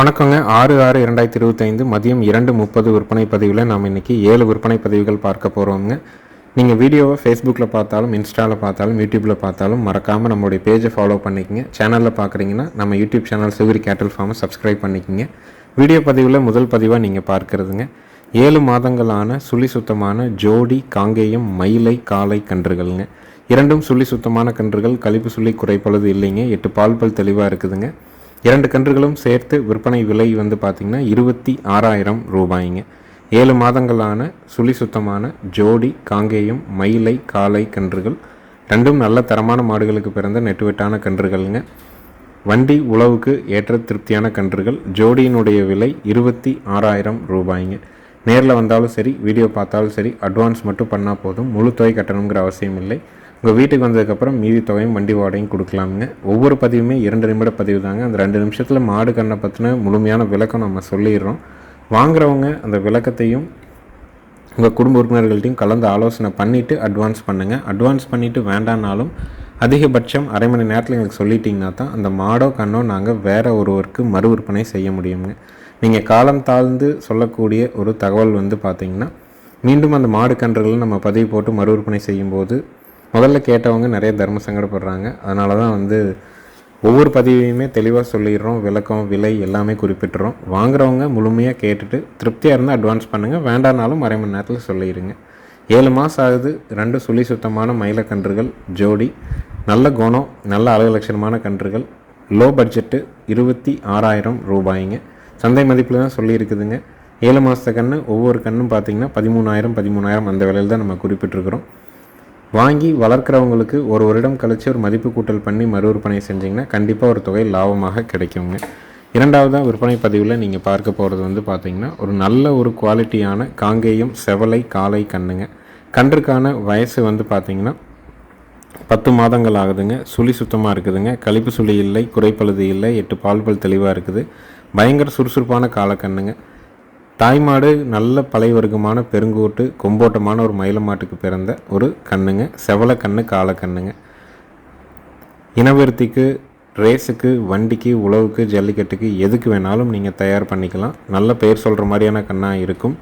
வணக்கங்க. ஆறு ஆறு இரண்டாயிரத்தி இருபத்தைந்து மதியம் இரண்டு முப்பது விற்பனை பதிவில் நாம் இன்றைக்கி ஏழு விற்பனை பதிவுகள் பார்க்க போகிறோங்க நீங்கள் வீடியோவை ஃபேஸ்புக்கில் பார்த்தாலும் இன்ஸ்டாவில் பார்த்தாலும் யூடியூப்பில் பார்த்தாலும் மறக்காமல் நம்மளுடைய பேஜை ஃபாலோ பண்ணிக்கங்க. சேனலில் பார்க்குறீங்கன்னா நம்ம யூடியூப் சேனல் சிவரி கேட்டல் ஃபார்மை சப்ஸ்கிரைப் பண்ணிக்கோங்க. வீடியோ பதிவில் முதல் பதிவாக நீங்கள் பார்க்குறதுங்க. ஏழு மாதங்களான சுழி சுத்தமான ஜோடி காங்கேயம் மயிலை காலை கன்றுகள்ங்க. இரண்டும் சுழி சுத்தமான கன்றுகள் கழிப்பு சுழி குறைப்பளது இல்லைங்க. எட்டு பால் பல் தெளிவாக இருக்குதுங்க. இரண்டு கன்றுகளும் சேர்த்து விற்பனை விலை வந்து பார்த்திங்கன்னா இருபத்தி ஆறாயிரம் ரூபாய்ங்க. ஏழு மாதங்களான சுழி சுத்தமான ஜோடி காங்கேயம் மயிலை காலை கன்றுகள். ரெண்டும் நல்ல தரமான மாடுகளுக்கு பிறந்த நெட்டுவெட்டான கன்றுகள்ங்க. வண்டி உழவுக்கு ஏற்ற திருப்தியான கன்றுகள். ஜோடியினுடைய விலை இருபத்தி ஆறாயிரம் ரூபாய்ங்க. நேரில் வந்தாலும் சரி வீடியோ பார்த்தாலும் சரி அட்வான்ஸ் மட்டும் பண்ணால் போதும். முழு தொகை கட்டணுங்கிற அவசியம் இல்லை உங்கள் வீட்டுக்கு வந்ததுக்கப்புறம் மீதி தொகையும் வண்டி வாடகையும் கொடுக்கலாமுங்க. ஒவ்வொரு பதிவுமே இரண்டு நிமிட பதிவு தாங்க. அந்த ரெண்டு நிமிஷத்தில் மாடு கண்ணை பற்றின முழுமையான விளக்கம் நம்ம சொல்லிடுறோம். வாங்குறவங்க அந்த விளக்கத்தையும் உங்கள் குடும்ப உறுப்பினர்கள்ட்டையும் கலந்து ஆலோசனை பண்ணிவிட்டு அட்வான்ஸ் பண்ணுங்கள் அட்வான்ஸ் பண்ணிவிட்டு வேண்டானாலும் அதிகபட்சம் அரை மணி நேரத்தில் எங்களுக்கு சொல்லிட்டிங்கன்னா தான் அந்த மாடோ கண்ணோ நாங்கள் வேறு ஒருவருக்கு மறு விற்பனை செய்ய முடியுங்க. நீங்கள் காலம் தாழ்ந்து சொல்லக்கூடிய ஒரு தகவல் வந்து பார்த்திங்கன்னா மீண்டும் அந்த மாடு கன்றுகளை நம்ம பதிவு போட்டு மறு விற்பனை செய்யும்போது முதல்ல கேட்டவங்க நிறைய தர்ம சங்கடப்படுறாங்க. அதனால தான் வந்து ஒவ்வொரு பதிவையுமே தெளிவாக சொல்லிடுறோம். விளக்கம் விலை எல்லாமே குறிப்பிட்டுறோம். வாங்குறவங்க முழுமையாக கேட்டுட்டு திருப்தியாக இருந்தால் அட்வான்ஸ் பண்ணுங்கள் வேண்டானாலும் அரை மணி நேரத்தில் சொல்லிடுங்க. ஏழு மாதம் ஆகுது. ரெண்டு சுழி சுத்தமான மயிலக்கன்றுகள் ஜோடி. நல்ல குணம் நல்ல அழகலட்சணமான கன்றுகள். லோ பட்ஜெட்டு இருபத்தி ஆறாயிரம் ரூபாய்ங்க. சந்தை மதிப்பில் தான் சொல்லியிருக்குதுங்க. ஏழு மாதத்த கன்று ஒவ்வொரு கன்றும் பார்த்திங்கன்னா பதிமூணாயிரம் பதிமூணாயிரம் அந்த விலையில் தான் நம்ம குறிப்பிட்டிருக்கிறோம். வாங்கி வளர்க்குறவங்களுக்கு ஒரு வருடம் கழித்து ஒரு மதிப்பு கூட்டல் பண்ணி மறு விற்பனை செஞ்சிங்கன்னா கண்டிப்பாக ஒரு தொகை லாபமாக கிடைக்குங்க. இரண்டாவதாக விற்பனை பதிவில் நீங்கள் பார்க்க போகிறது வந்து பார்த்திங்கன்னா ஒரு நல்ல ஒரு குவாலிட்டியான காங்கேயம் செவலை காலை கண்ணுங்க கன்றுக்கான வயசு வந்து பார்த்திங்கன்னா பத்து மாதங்கள் ஆகுதுங்க. சுழி சுத்தமாக இருக்குதுங்க. கழிப்பு சுழி இல்லை குறைப்பழுது இல்லை எட்டு பால் பல் தெளிவாக இருக்குது. பயங்கர சுறுசுறுப்பான காலக்கண்ணுங்க தாய்மாடு நல்ல பழைய வர்க்கமான பெருங்கூட்டு கொம்போட்டமான ஒரு மயிலமாட்டுக்கு பிறந்த ஒரு கண்ணுங்க. செவல கண்ணு காலக்கண்ணுங்க இனவருத்திக்கு ரேஸுக்கு வண்டிக்கு உழவுக்கு ஜல்லிக்கட்டுக்கு எதுக்கு வேணாலும் நீங்கள் தயார் பண்ணிக்கலாம். நல்ல பெயர் சொல்கிற மாதிரியான கண்ணாக இருக்கும்.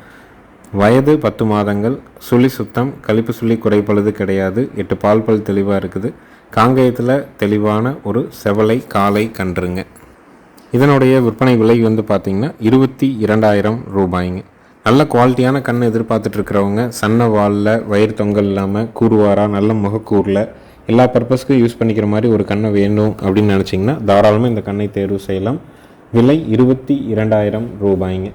வயது பத்து மாதங்கள் சுழி சுத்தம் கழிப்பு சுழி குறைப்பழுது கிடையாது எட்டு பால் பல் தெளிவாக இருக்குது. காங்கேயத்தில் தெளிவான ஒரு செவலை காலை கன்றுங்க. இதனுடைய விற்பனை விலை வந்து பார்த்திங்கன்னா இருபத்தி இரண்டாயிரம் ரூபாய்ங்க. நல்ல குவாலிட்டியான கண் எதிர்பார்த்துட்டு இருக்கிறவங்க சன்ன வாலில் வயிறு தொங்கல் இல்லாமல் கூறுவாரா நல்ல முகக்கூரில் எல்லா பர்பஸ்க்கும் யூஸ் பண்ணிக்கிற மாதிரி ஒரு கண்ணை வேண்டும் அப்படின்னு நினச்சிங்கன்னா தாராளமாக இந்த கண்ணை தேர்வு செய்யலாம். விலை இருபத்தி இரண்டாயிரம் ரூபாய்ங்க.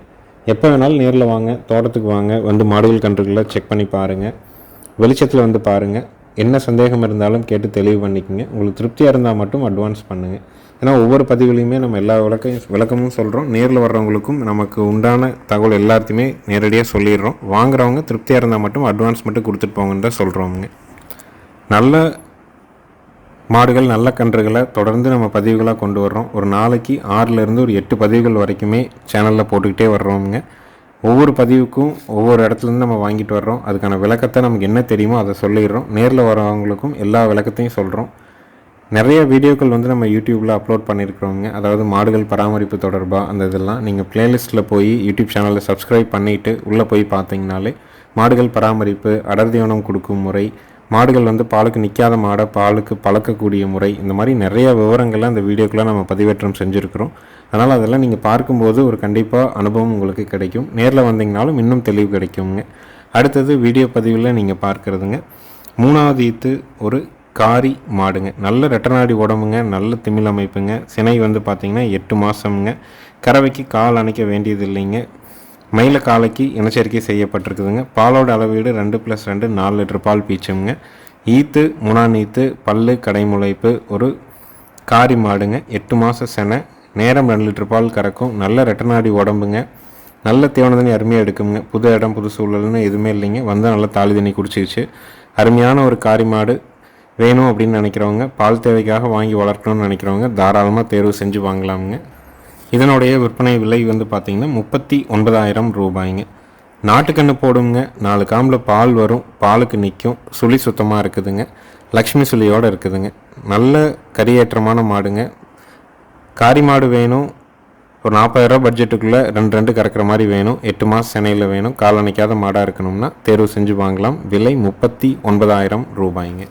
எப்போ வேணாலும் நேரில் வாங்க தோட்டத்துக்கு வாங்க வந்து மாடுகள் கன்றுகளை செக் பண்ணி பாருங்கள் வெளிச்சத்தில் வந்து பாருங்கள் என்ன சந்தேகம் இருந்தாலும் கேட்டு தெளிவு பண்ணிக்கோங்க. உங்களுக்கு திருப்தியாக இருந்தால் மட்டும் அட்வான்ஸ் பண்ணுங்கள் ஏன்னா ஒவ்வொரு பதிவுலையுமே நம்ம எல்லா விளக்கையும் விளக்கமும் சொல்கிறோம் நேரில் வர்றவங்களுக்கும் நமக்கு உண்டான தகவல் எல்லாத்தையுமே நேரடியாக சொல்லிடுறோம். வாங்குறவங்க திருப்தியாக இருந்தால் மட்டும் அட்வான்ஸ் மட்டும் கொடுத்துட்டு போங்கன்னு தான் சொல்கிறோங்க நல்ல மாடுகள் நல்ல கன்றுகளை தொடர்ந்து நம்ம பதிவுகளாக கொண்டு வர்றோம். ஒரு நாளைக்கு ஆறிலிருந்து ஒரு எட்டு பதிவுகள் வரைக்குமே சேனலில் போட்டுக்கிட்டே வர்றோமுங்க ஒவ்வொரு பதிவுக்கும் ஒவ்வொரு இடத்துலேருந்து நம்ம வாங்கிட்டு வர்றோம். அதுக்கான விளக்கத்தை நமக்கு என்ன தெரியுமோ அதை சொல்லிடுறோம். நேரில் வரவங்களுக்கும் எல்லா விளக்கத்தையும் சொல்கிறோம் நிறைய வீடியோக்கள் வந்து நம்ம யூடியூப்பில் அப்லோட் பண்ணியிருக்கிறோங்க அதாவது மாடுகள் பராமரிப்பு தொடர்பாக அந்த இதெல்லாம் நீங்கள் ப்ளேலிஸ்ட்டில் போய் யூடியூப் சேனலில் சப்ஸ்கிரைப் பண்ணிவிட்டு உள்ளே போய் பார்த்தீங்கனாலே மாடுகள் பராமரிப்பு அடர்தியோனம் கொடுக்கும் முறை மாடுகள் வந்து பாலுக்கு நிற்காத மாடை பாலுக்கு பழக்கக்கூடிய முறை இந்த மாதிரி நிறைய விவரங்களை அந்த வீடியோக்குள்ளே நம்ம பதிவேற்றம் செஞ்சுருக்கிறோம். அதனால் அதெல்லாம் நீங்கள் பார்க்கும்போது ஒரு கண்டிப்பாக அனுபவம் உங்களுக்கு கிடைக்கும். நேரில் வந்தீங்கனாலும் இன்னும் தெளிவு கிடைக்குங்க. அடுத்தது வீடியோ பதிவில் நீங்கள் பார்க்குறதுங்க. மூணாவது ஈத்து ஒரு காரி மாடுங்க. நல்ல ரெட்டநாடி உடம்புங்க நல்ல திமிழ் அமைப்புங்க. சினை வந்து பார்த்திங்கன்னா எட்டு மாதம்ங்க கறவைக்கு கால் அணைக்க வேண்டியது இல்லைங்க மயில காலைக்கு இனச்சரிக்கை செய்யப்பட்டிருக்குதுங்க. பாலோட அளவீடு ரெண்டு ப்ளஸ் ரெண்டு நாலு லிட்டர் பால் பீச்சுங்க ஈத்து முனான் ஈத்து பல்லு கடைமுளைப்பு ஒரு காரி மாடுங்க. எட்டு மாத செனை. நேரம் ரெண்டு லிட்டர் பால் கறக்கும். நல்ல ரெட்டநாடி உடம்புங்க. நல்ல தீவன தண்ணி அருமையாக எடுக்குங்க. புது இடம் புது சூழல்னு எதுவுமே இல்லைங்க. வந்தால் நல்லா தாலி தண்ணி குடிச்சிருச்சு அருமையான ஒரு காரி மாடு. வேணும் அப்படின்னு நினைக்கிறவங்க பால் தேவைக்காக வாங்கி வளர்க்கணும்னு நினைக்கிறவங்க தாராளமாக தேர்வு செஞ்சு வாங்கலாமுங்க. இதனுடைய விற்பனை விலை வந்து பார்த்திங்கன்னா முப்பத்தி ஒன்பதாயிரம் ரூபாய்ங்க. நாட்டுக்கண்ணு போடுங்க. நாலு காம்பில் பால் வரும். பாலுக்கு நிற்கும் சுழி சுத்தமாக இருக்குதுங்க. லக்ஷ்மி சுழியோடு இருக்குதுங்க. நல்ல கரியேற்றமான மாடுங்க. காரி மாடு வேணும். ஒரு நாற்பதாயிரரூபா பட்ஜெட்டுக்குள்ளே ரெண்டு ரெண்டு கறக்கிற மாதிரி வேணும். எட்டு மாதம் சென்னையில் வேணும். காலணிக்காத மாடாக இருக்கணும்னா தேர்வு செஞ்சு வாங்கலாம். விலை முப்பத்தி ஒன்பதாயிரம் ரூபாய்ங்க.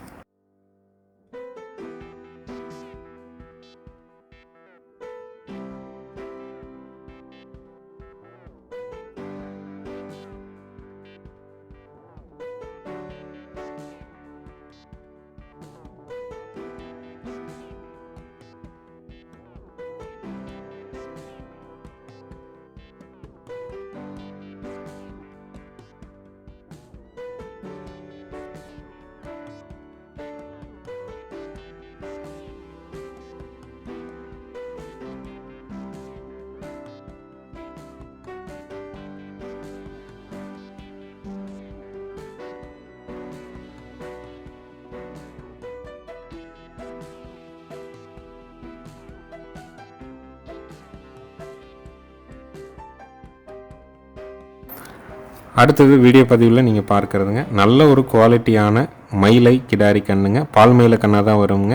அடுத்தது வீடியோ பதிவில் நீங்கள் பார்க்குறதுங்க. நல்ல ஒரு குவாலிட்டியான மயிலை கிடாரி கண்ணுங்க. பால் மயில கண்ணாக தான் வருங்க.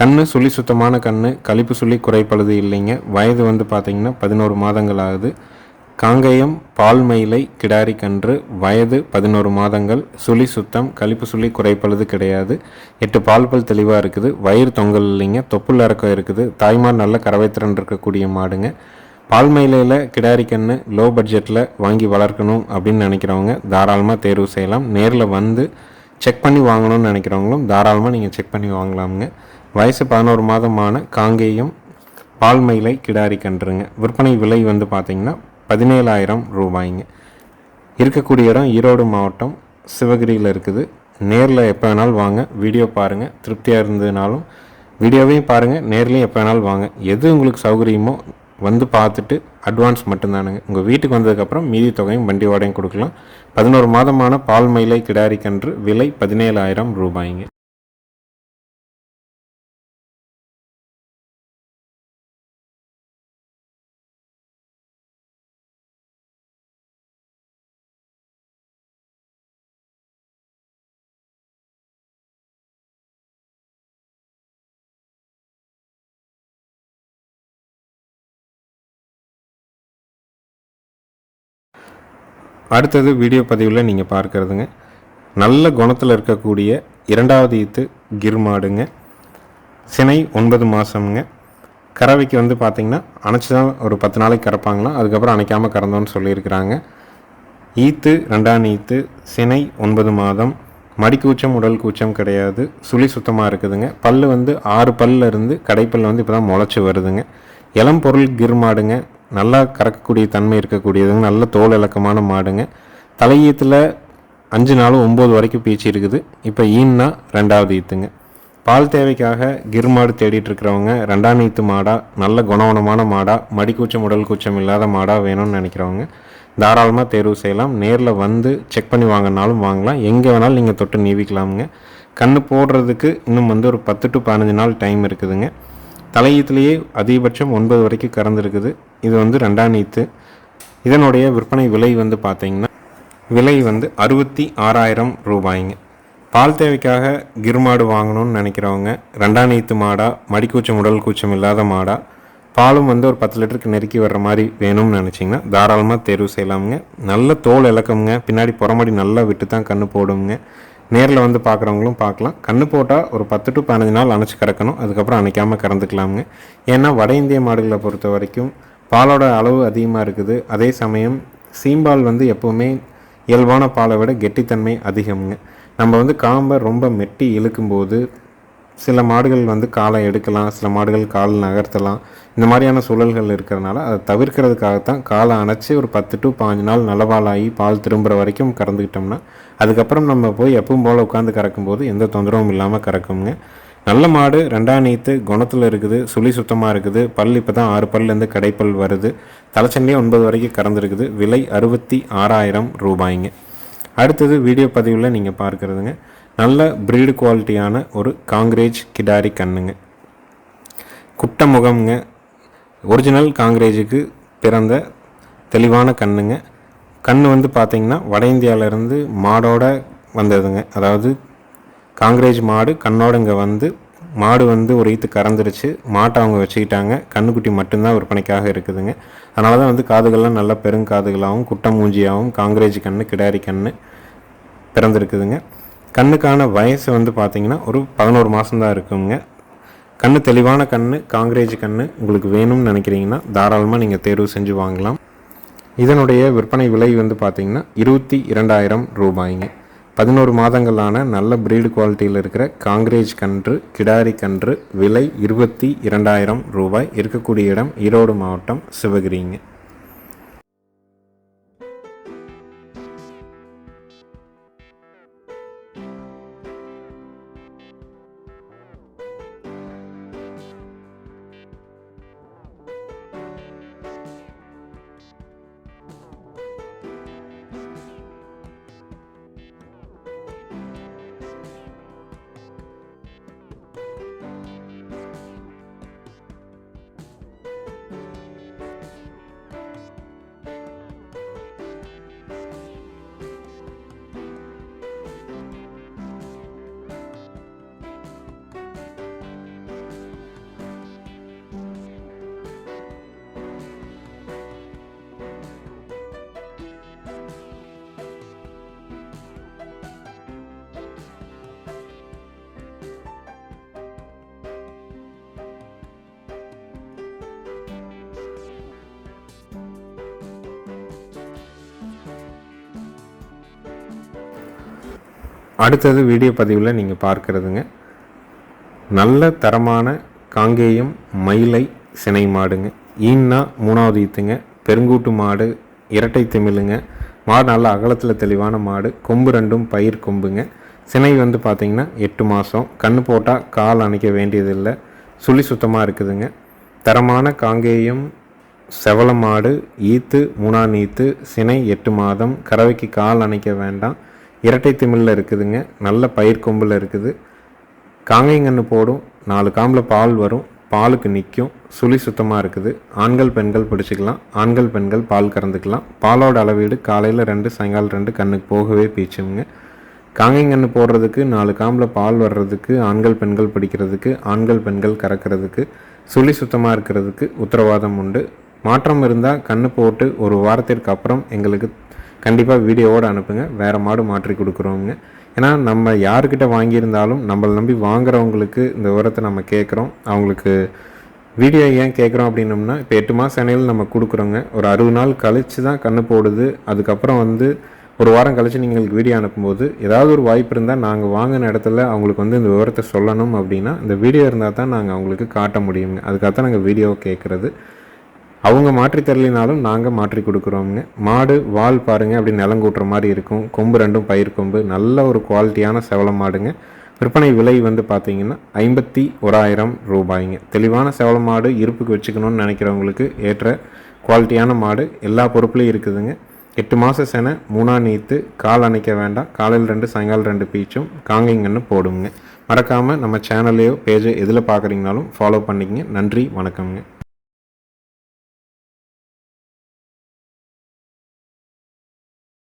கண்ணு சுழி சுத்தமான கண் கழிப்பு சுழி குறைப்பழுது இல்லைங்க. வயது வந்து பார்த்திங்கன்னா பதினோரு மாதங்கள் ஆகுது. காங்கேயம் பால் மயிலை கிடாரி கன்று வயது பதினோரு மாதங்கள். சுழி சுத்தம் கழிப்பு சுழி குறைப்பழுது கிடையாது. எட்டு பால் பல் தெளிவாக இருக்குது. வயிறு தொங்கல் இல்லைங்க. தொப்புள் இறக்கம் இருக்குது. தாய்மார் நல்ல கறவைத்திறன் இருக்கக்கூடிய மாடுங்க. பால் மயிலையில் கிடாரி கன்று லோ பட்ஜெட்டில் வாங்கி வளர்க்கணும் அப்படின்னு நினைக்கிறவங்க தாராளமாக தேர்வு செய்யலாம். நேரில் வந்து செக் பண்ணி வாங்கணும்னு நினைக்கிறவங்களும் தாராளமாக நீங்கள் செக் பண்ணி வாங்கலாமுங்க. வயசு பதினோரு மாதமான காங்கேயம் பால் மயிலை கிடாரி கன்றுங்க. விற்பனை விலை வந்து பார்த்திங்கன்னா பதினேழாயிரம் ரூபாய்ங்க. இருக்கக்கூடிய இடம் ஈரோடு மாவட்டம் சிவகிரியில் இருக்குது. நேரில் எப்போ வேணாலும் வாங்க. வீடியோ பாருங்கள் திருப்தியாக இருந்ததுனாலும் வீடியோவையும் பாருங்கள் நேர்லேயும் எப்போ வேணாலும் வாங்க. எது உங்களுக்கு சௌகரியமோ வந்து பார்த்துட்டு அட்வான்ஸ் மட்டும்தானுங்க. உங்கள் வீட்டுக்கு வந்ததுக்கப்புறம் மீதி தொகையும் வண்டி வாடகையும் கொடுக்கலாம். பதினோரு மாதமான பால் மயிலை கிடாரி கன்று விலை பதினேழாயிரம் ரூபாய்ங்க. அடுத்தது வீடியோ பதிவில் நீங்கள் பார்க்குறதுங்க. நல்ல குணத்தில் இருக்கக்கூடிய இரண்டாவது ஈத்து கிர் மாடுங்க சினை ஒன்பது மாதம்ங்க கறவைக்கு வந்து பார்த்திங்கன்னா அணைச்சி தான் ஒரு பத்து நாளைக்கு கறப்பாங்களாம் அதுக்கப்புறம் அணைக்காமல் கறந்தோன்னு சொல்லியிருக்கிறாங்க. ஈத்து ரெண்டாம் ஈத்து சினை ஒன்பது மாதம். மடிக்கூச்சம் உடல் கூச்சம் கிடையாது. சுழி சுத்தமாக இருக்குதுங்க. பல் வந்து ஆறு பல்ல இருந்து கடைப்பல் வந்து இப்போ தான் முளைச்சி வருதுங்க. இளம் பொருள் கிர் மாடுங்க நல்லா கறக்கக்கூடிய தன்மை இருக்கக்கூடியதுங்க. நல்ல தோல் இலக்கமான மாடுங்க. தலையீத்தில் அஞ்சு நாளும் ஒம்பது வரைக்கும் பீச்சு இருக்குது. இப்போ ஈன்னா ரெண்டாவது ஈத்துங்க. பால் தேவைக்காக கிர் மாடு தேடிட்டு இருக்கிறவங்க ரெண்டாம் ஈத்து மாடாக நல்ல குணவனமான மாடாக மடிக்கூச்சம் உடல் கூச்சம் இல்லாத மாடாக வேணும்னு நினைக்கிறவங்க தாராளமாக தேர்வு செய்யலாம். நேரில் வந்து செக் பண்ணி வாங்கினாலும் வாங்கலாம். எங்கே வேணாலும் நீங்கள் தொட்டு நீவிக்கலாமுங்க. கண்ணு போடுறதுக்கு இன்னும் வந்து ஒரு பத்து டு பதினஞ்சு நாள் டைம் இருக்குதுங்க. தலையீத்துலேயே அதிகபட்சம் ஒன்பது வரைக்கும் கறந்துருக்குது. இது வந்து ரெண்டாம் நீத்து. இதனுடைய விற்பனை விலை வந்து பார்த்தீங்கன்னா விலை வந்து அறுபத்தி ஆறாயிரம் ரூபாய்ங்க. பால் தேவைக்காக கிருமாடு வாங்கணும்னு நினைக்கிறவங்க ரெண்டாம் நீத்து மாடா மடிக்கூச்சம் உடல் கூச்சம் இல்லாத மாடா பாலும் வந்து ஒரு பத்து லிட்டருக்கு நெருக்கி வர்ற மாதிரி வேணும்னு நினச்சிங்கன்னா தாராளமாக தேர்வு செய்யலாமுங்க. நல்ல தோல் இலக்கமுங்க. பின்னாடி புறமடி நல்லா விட்டு தான் கண்ணு போடுங்க நேரில் வந்து பார்க்குறவங்களும் பார்க்கலாம் கண்ணு போட்டால் ஒரு பத்து டு பதினஞ்சு நாள் அணைச்சி கிடக்கணும். அதுக்கப்புறம் அணைக்காமல் கறந்துக்கலாமுங்க ஏன்னா வட இந்திய மாடுகளை பொறுத்த வரைக்கும் பாலோட அளவு அதிகமாக இருக்குது. அதே சமயம் சீம்பால் வந்து எப்போவுமே இயல்பான பாலை விட கெட்டித்தன்மை அதிகம்ங்க. நம்ம வந்து காம்பை ரொம்ப மெட்டி இழுக்கும்போது சில மாடுகள் வந்து காலை எடுக்கலாம் சில மாடுகள் கால் நகர்த்தலாம். இந்த மாதிரியான சூழல்கள் இருக்கிறதுனால அதை தவிர்க்கிறதுக்காகத்தான் காலை அணைச்சி ஒரு பத்து டு பாஞ்சு நாள் நல்லபாலாகி பால் திரும்புகிற வரைக்கும் கறந்துக்கிட்டோம்னா அதுக்கப்புறம் நம்ம போய் எப்பவும் போல் உட்காந்து கறக்கும்போது எந்த தொந்தரவும் இல்லாமல் கறக்குங்க. நல்ல மாடு ரெண்டாம் நீத்து குணத்தில் இருக்குது சுழி சுத்தமாக இருக்குது பல் இப்போ தான் ஆறு பல்லேருந்து கடைப்பல் வருது தலைச்சண்டையே ஒன்பது வரைக்கும் கறந்துருக்குது விலை அறுபத்தி ஆறாயிரம் ரூபாய்ங்க. அடுத்தது வீடியோ பதிவில் நீங்கள் பார்க்குறதுங்க. நல்ல ப்ரீடு குவாலிட்டியான ஒரு காங்கிரேஜ் கிடாரி கண்ணுங்க. குட்ட முகம்ங்க ஒரிஜினல் காங்கிரேஜுக்கு பிறந்த தெளிவான கண்ணுங்க. கண் வந்து பார்த்திங்கன்னா வட இந்தியாவிலேருந்து மாடோட வந்ததுங்க. அதாவது காங்கிரேஜ் மாடு கண்ணோட இங்கே வந்து மாடு வந்து ஒரு ஈத்து கறந்துருச்சு. மாட்டை அவங்க வச்சுக்கிட்டாங்க. கண்ணுக்குட்டி மட்டும்தான் விற்பனைக்காக இருக்குதுங்க. அதனால தான் வந்து காதுகள்லாம் நல்லா பெருங்காதுகளாகவும் குட்டை மூஞ்சியாகவும் காங்கிரேஜ் கண்ணு கிடாரி கண்ணு பிறந்திருக்குதுங்க. கண்ணுக்கான வயசு வந்து பார்த்திங்கன்னா ஒரு பதினோரு மாதம்தான் இருக்குங்க. கண் தெளிவான கண் காங்கிரேஜ் கண் உங்களுக்கு வேணும்னு நினைக்கிறீங்கன்னா தாராளமாக நீங்கள் தேர்வு செஞ்சு வாங்கலாம். இதனுடைய விற்பனை விலை வந்து பார்த்திங்கன்னா இருபத்தி இரண்டாயிரம் ரூபாய்ங்க. பதினோரு மாதங்களான நல்ல பிரீடு குவாலிட்டியில் இருக்கிற காங்கிரேஜ் கன்று கிடாரி கன்று விலை இருபத்தி இரண்டாயிரம் ரூபாய். இருக்கக்கூடிய இடம் ஈரோடு மாவட்டம் சிவகிரிங்க. அடுத்தது வீடியோ பதிவில் நீங்கள் பார்க்குறதுங்க. நல்ல தரமான காங்கேயம் மயிலை சினை மாடுங்க. ஈன்னா மூணாவது ஈத்துங்க. பெருங்கூட்டு மாடு இரட்டை திமிழுங்க மாடு நல்ல அகலத்தில் தெளிவான மாடு. கொம்பு ரெண்டும் பயிர் கொம்புங்க. சினை வந்து பார்த்திங்கன்னா எட்டு மாதம் கண் போட்டால் கால் அணைக்க வேண்டியதில்லை. சுழி சுத்தமாக இருக்குதுங்க. தரமான காங்கேயம் செவல மாடு ஈத்து மூணாம் ஈத்து சினை எட்டு மாதம். கறவைக்கு கால் அணைக்க வேண்டாம். இரட்டை திமிழில் இருக்குதுங்க. நல்ல பயிர் கொம்பில் இருக்குது. காங்கைங்கன்று போடும். நாலு காம்பில் பால் வரும். பாலுக்கு நிற்கும் சுழி சுத்தமாக இருக்குது. ஆண்கள் பெண்கள் பிடிச்சிக்கலாம். ஆண்கள் பெண்கள் பால் கறந்துக்கலாம். பாலோட அளவீடு காலையில் ரெண்டு சாயங்காலம் ரெண்டு கண்ணுக்கு போகவே பீச்சுங்க. காங்கைங்கன்று போடுறதுக்கு நாலு காம்பில் பால் வர்றதுக்கு ஆண்கள் பெண்கள் பிடிக்கிறதுக்கு ஆண்கள் பெண்கள் கறக்கிறதுக்கு சுழி சுத்தமாக இருக்கிறதுக்கு உத்தரவாதம் உண்டு. மாற்றம் இருந்தால் கண்ணு போட்டு ஒரு வாரத்திற்கு அப்புறம் எங்களுக்கு கண்டிப்பாக வீடியோவோடு அனுப்புங்க. வேறு மாடு மாற்றி கொடுக்குறோங்க ஏன்னா நம்ம யாருக்கிட்ட வாங்கியிருந்தாலும் நம்மளை நம்பி வாங்குறவங்களுக்கு இந்த விவரத்தை நம்ம கேட்குறோம். அவங்களுக்கு வீடியோ ஏன் கேட்குறோம் அப்படின்னம்னா இப்போ எட்டு மாதம் சென்னையில் நம்ம கொடுக்குறோங்க. ஒரு அறுபது நாள் கழித்து தான் கண்ணு போடுது. அதுக்கப்புறம் வந்து ஒரு வாரம் கழித்து நீங்கள் வீடியோ அனுப்பும்போது ஏதாவது ஒரு வாய்ப்பு இருந்தால் நாங்கள் வாங்கின இடத்துல அவங்களுக்கு வந்து இந்த விவரத்தை சொல்லணும் அப்படின்னா இந்த வீடியோ இருந்தால் தான் நாங்கள் அவங்களுக்கு காட்ட முடியுங்க. அதுக்காக தான் நாங்கள் வீடியோ கேட்குறது. அவங்க மாற்றி தரலினாலும் நாங்கள் மாற்றி கொடுக்குறோங்க மாடு வால் பாருங்கள் அப்படி நிலங்கூட்டுற மாதிரி இருக்கும். கொம்பு ரெண்டும் பயிர் கொம்பு. நல்ல ஒரு குவாலிட்டியான செவல மாடுங்க. விற்பனை விலை வந்து பார்த்தீங்கன்னா ஐம்பத்தி ஓராயிரம் ரூபாய்ங்க. தெளிவான செவல மாடு இருப்புக்கு வச்சுக்கணும்னு நினைக்கிறவங்களுக்கு ஏற்ற குவாலிட்டியான மாடு எல்லா பொறுப்புலையும் இருக்குதுங்க. எட்டு மாதம் செனை மூணா நீத்து கால் அணைக்க வேண்டாம். காலையில் ரெண்டு சாயங்காலம் ரெண்டு பீச்சும் காங்கிங்கன்னு போடுங்க. மறக்காமல் நம்ம சேனல்லையோ பேஜை எதில் பார்க்குறீங்கனாலும் ஃபாலோ பண்ணிக்கங்க. நன்றி வணக்கம்ங்க.